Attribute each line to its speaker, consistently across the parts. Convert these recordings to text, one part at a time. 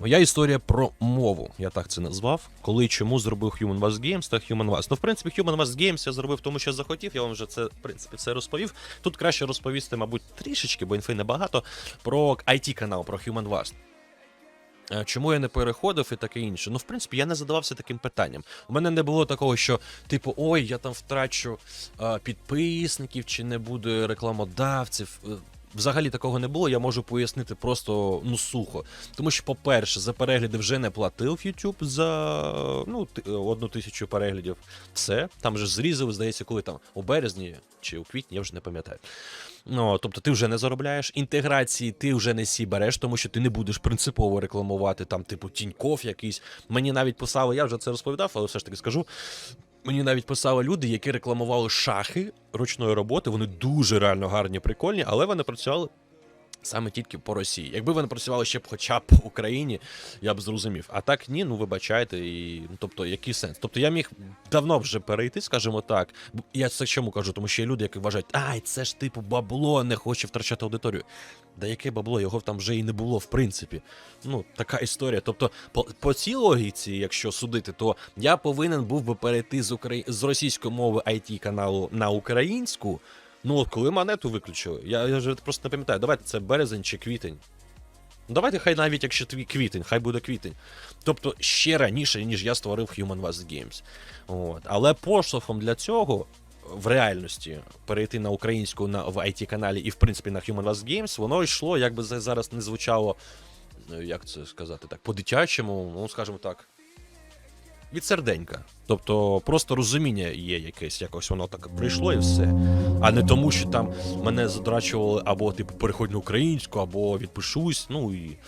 Speaker 1: Моя історія про мову, я так це назвав. Коли чому зробив Human Was Games та Human Was. Ну, в принципі, Human Was Games я зробив тому, що захотів. Я вам вже це, в принципі, все розповів. Тут краще розповісти, мабуть, трішечки, бо інфи небагато, про IT канал, про Human Was. Е, Чому я не переходив і таке інше? Ну, в принципі, я не задавався таким питанням. У мене не було такого, що, типу, ой, я там втрачу е, підписників чи не буде рекламодавців. Взагалі такого не було, я можу пояснити просто ну сухо. Тому що, по-перше, за перегляди вже не платив YouTube за ну, одну тисячу переглядів. Все, там вже зрізали, здається, коли там у березні чи у квітні, я вже не пам'ятаю. Ну, тобто ти вже не заробляєш. Інтеграції ти вже не сі береш, тому що ти не будеш принципово рекламувати там, типу, тіньков якийсь. Мені навіть писали, я вже це розповідав, але все ж таки скажу. Мені навіть писали люди, які рекламували шахи ручної роботи. Вони дуже реально гарні, прикольні, але вони працювали саме тільки по Росії. Якби вони працювали ще б хоча б по Україні, я б зрозумів. А так ні, ну вибачайте, і ну тобто, який сенс? Тобто я міг давно вже перейти, скажімо так. Я це чому кажу, тому що є люди, які вважають, ай, це ж типу бабло, не хоче втрачати аудиторію. Да яке бабло, його там вже і не було, в принципі. Ну, така історія. Тобто, по, по цій логіці, якщо судити, то я повинен був би перейти з Украї... з російської мови IT каналу на українську. Ну, от коли монету виключили, я, я вже просто не пам'ятаю, давайте це березень чи квітень. Ну, давайте хай навіть якщо твій квітень, хай буде квітень. Тобто ще раніше, ніж я створив Human Was Games. От. Але поштовхом для цього в реальності перейти на українську на, в it каналі і, в принципі, на Human Was Games, воно йшло, як би зараз не звучало, е, як це сказати так, по-дитячому, ну, скажімо так. Від серденька. Тобто просто розуміння є якесь, якось воно так прийшло і все. А не тому, що там мене задрачували або типу переходь на українську, або відпишусь. Ну і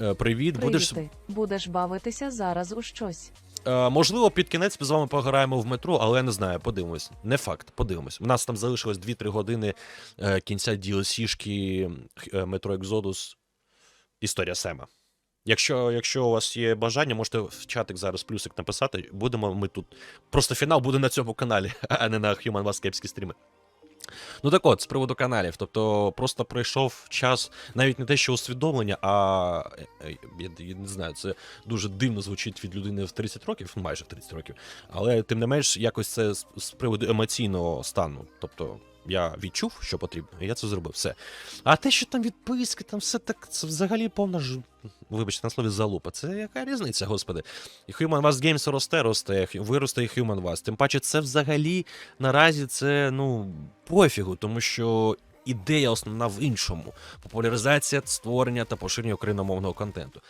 Speaker 1: е, привіт, будеш.
Speaker 2: Привіти. Будеш бавитися зараз у щось.
Speaker 1: Е, можливо, під кінець ми з вами пограємо в метро, але я не знаю, подивимось. Не факт, подивимось. У нас там залишилось 2-3 години е, кінця DLC-шки е, метро Exodus. Історія Сема. Якщо, якщо у вас є бажання, можете в чатик зараз плюсик написати. Будемо ми тут. Просто фінал буде на цьому каналі, а не на Human Was кепські стріми. Ну так от, з приводу каналів. Тобто, просто пройшов час, навіть не те, що усвідомлення, а е, е, я, я не знаю, це дуже дивно звучить від людини в 30 років, майже в 30 років. Але тим не менш, якось це з, з приводу емоційного стану. Тобто. Я відчув, що потрібно, і я це зробив. Все. А те, що там відписки, там все так, це взагалі повна ж. Вибачте, на слові залупа. Це яка різниця, господи? І Human Was Games росте, росте, виросте і Human Was. Тим паче, це взагалі наразі це ну пофігу, тому що ідея основна в іншому: популяризація створення та поширення україномовного контенту.